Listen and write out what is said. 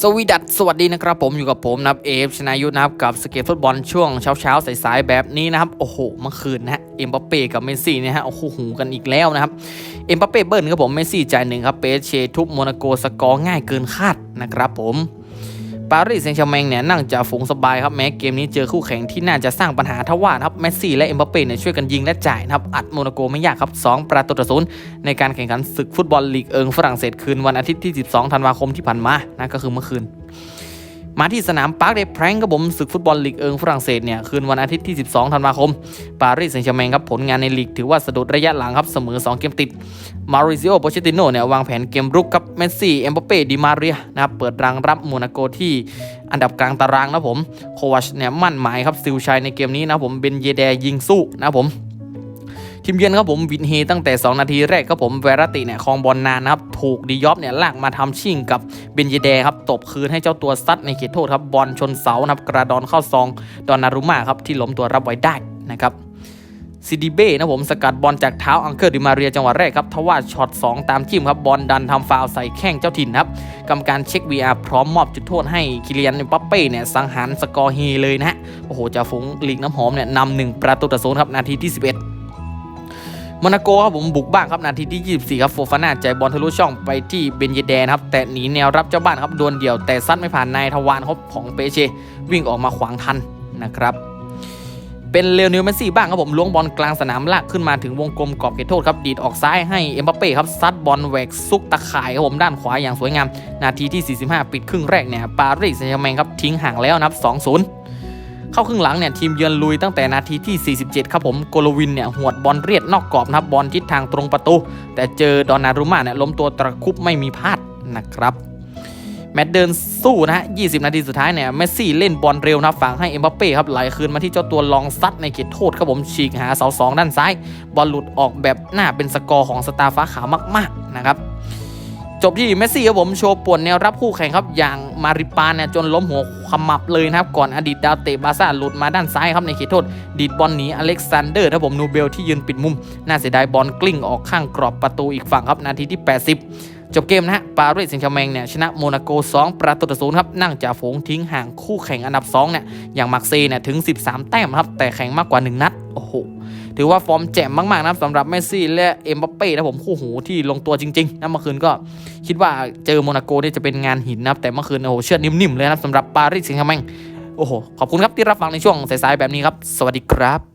สวีดัสสวัสดีนะครับผมอยู่กับผมนะครับเอฟชนายุทธนะครับกับสเก็ตฟุตบอลช่วงเช้าเช้าสายๆแบบนี้นะครับ โอ้โหเมื่อคืนนะเอ็มบัปเป้กับเมสซี่เนี่ยฮะโอ้โหหูกันอีกแล้วนะครับเอ็มบัปเป้เบิร์นครับผมเมสซี่จ่ายหนึ่งครับเปเชทุบโมนาโกสกอร์ง่ายเกินคาดนะครับผมารีสแซงต์แชร์แมงเนี่ยนั่งจ่าฝูงสบายครับแม้เกมนี้เจอคู่แข่งที่น่าจะสร้างปัญหาทว่าครับแมสซี่และเอ็มบัปเป้เนี่ยช่วยกันยิงและจ่ายนะครับอัดโมนาโกไม่ยากครับสองประตูต่อศูนย์ในการแข่งขันศึกฟุตบอลลีกเอิงฝรั่งเศสคืนวันอาทิตย์ที่ 12 ธันวาคมที่ผ่านมานะก็คือเมื่อคืน มาที่สนามปาร์คเดแพรงครับผมศึกฟุตบอลลีกเอิงฝรั่งเศสเนี่ยคืนวันอาทิตย์ที่ 12 ธันวาคม ปารีสแซงต์แชร์แมงครับผลงานในลีกถือว่าสะดุดระยะหลังครับเสมอ 2 เกมติด มาริซิโอ โปเชติโนเนี่ยวางแผนเกมรุกกับเมสซี่ เอ็มบัปเป้ ดิมาเรียนะครับเปิดรังรับโมนาโกที่อันดับกลางตารางนะผม โควาชเนี่ยมั่นหมายครับซิลชัยในเกมนี้นะผม เบนเยเดยิงสู้นะผม ทีมเยือนครับผมวินเฮตั้งแต่ 2 นาทีแรกครับผมเวรติเนี่ยคองบอลนานนะครับถูกดิยอฟเนี่ยลากมาทำชิ่งกับเบนเยเดครับตบคืนให้เจ้าตัวซัดในเขตโทษครับบอลชนเสานะครับกระดอนเข้าซองดอนนารุมาครับที่ล้มตัวรับไว้ได้นะครับซิดิเบ้นะผมสกัดบอลจากเท้าอังเคิลดิมาเรียจังหวะแรกครับทว่าช็อต 2 ตามจิ้มครับบอลดันทำฟาวใส่แข้งเจ้าถิ่นครับกรรมการเช็ค VR พร้อมมอบจุดโทษให้คิเลียนเอ็มบัปเป้เนี่ยสังหารสกอร์เฮเลยนะฮะโอ้โหจ่าฝูงลีกน้ำหอมเนี่ยนำหนึ่งประตูต่อศูนย์ครับนาทีที่ 11 โมนาโกครับผมบุกบ้างครับนาทีที่ 24 ครับโฟฟาน่าใจบอลทะลุช่องไปที่เบนเยเดนครับแต่หนีแนวรับเจ้าบ้านครับดวลเดี่ยวแต่ซัดไม่ผ่านนายทวารครับของเปเช วิ่งออกมาขวางทันนะครับเป็นเลโอเนลเมสซี่บ้างครับผมล้วงบอลกลางสนามลากขึ้นมาถึงวงกลมกรอบเขตโทษครับดีดออกซ้ายให้เอ็มบัปเป้ครับซัดบอลแหวกซุกตะข่ายครับผมด้านขวาอย่างสวยงาม นาทีที่ 45 ปิดครึ่งแรกเนี่ยปารีสแซงต์แชร์แมงครับทิ้งห่างแล้วนับ 2-0 เข้าครึ่งหลังเนี่ยทีมเยือนลุยตั้งแต่นาทีที่ 47 ครับผมโกลวินเนี่ยหวดบอลเรียดนอกกรอบนะครับบอลทิศทางตรงประตู แต่เจอดอนนารุมาเนี่ยล้มตัวตะคุบไม่มีพลาดนะครับแมตเดินสู้นะฮะ 20 นาทีสุดท้ายเนี่ย เมสซี่เล่นบอลเร็วนะฝังให้เอ็มบัปเป้ครับ ไหลคืนมาที่เจ้าตัวลองซัดในเขตโทษครับผมฉีกหาเสาสองด้านซ้าย บอลหลุดออกแบบหน้าเป็นสกอร์ของสตาร์ฟ้าขาวมาก ๆ นะครับ จบที่เมสซี่ครับผมโชว์ป่วนแนวรับคู่แข่งครับอย่างมาริปานเนี่ยจนล้มหัวขมับเลยนะครับ ก่อนอดีตดาวเตะบาร์ซ่าหลุดมาด้านซ้ายครับในเขตโทษ ดีดบอลหนีอเล็กซานเดอร์ครับผมนูเบลที่ยืนปิดมุม น่าเสียดายบอลกลิ้งออกข้างกรอบประตูอีกฝั่งครับนาทีที่ 80จบเกมนะฮะ ปารีสแซงต์แชร์แมงเนี่ยชนะโมนาโก 2 ประตูต่อศูนย์ครับ นั่งจ่าฝูงทิ้งห่างคู่แข่งอันดับ 2 เนี่ย อย่างมาร์เซย์เนี่ยถึง 13 แต้มครับ แต่แข่งมากกว่า 1 นัด โอ้โห ถือว่าฟอร์มแจ่มมากๆนะครับสำหรับเมสซี่และเอ็มบัปเป้นะผมคู่หูที่ลงตัวจริงๆนะเมื่อคืนก็คิดว่าเจอโมนาโกเนี่ยจะเป็นงานหินนะครับแต่เมื่อคืนโอ้โหเชือดนิ่มๆเลยนะสำหรับปารีสแซงต์แชร์แมงโอ้โหขอบคุณครับที่รับฟังในช่วงสายๆแบบนี้ครับ สวัสดีครับ